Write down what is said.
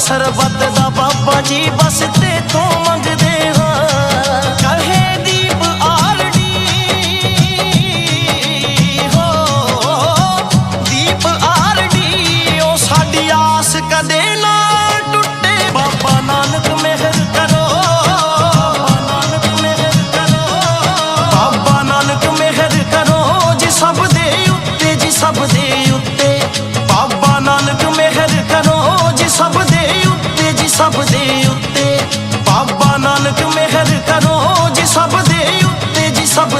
ਸਰਬਤ ਦਾ ਬਾਬਾ ਜੀ, ਬਸ ਤੇ ਤੋਂ ਮੰਗਦੇ ਹਾਂ। ਕਹੇ ਦੀਪ ਆਰਡੀ, ਹੋ, ਦੀਪ ਆਰਡੀ, ਉਹ ਸਾਡੀ ਆਸ ਕਦੇ ਨਾ ਟੁੱਟੇ। ਬਾਬਾ ਨਾਨਕ ਮਿਹਰ ਕਰੋ, ਬਾਬਾ ਨਾਨਕ ਮਿਹਰ ਕਰੋ, ਜੀ ਸਭ ਦੇ ਉੱਤੇ, ਜੀ ਸਭ ਦੇ ਉੱਤੇ। ਬਾਬਾ ਨਾਨਕ ਮਿਹਰ ਕਰੋ, ਜੀ ਸਭ ਦੇ ਸਭ ਦੇ ਉੱਤੇ। ਬਾਬਾ ਨਾਨਕ ਮਿਹਰ ਕਰੋ ਜੀ ਸਭ ਦੇ ਉੱਤੇ ਜੀ ਸਭ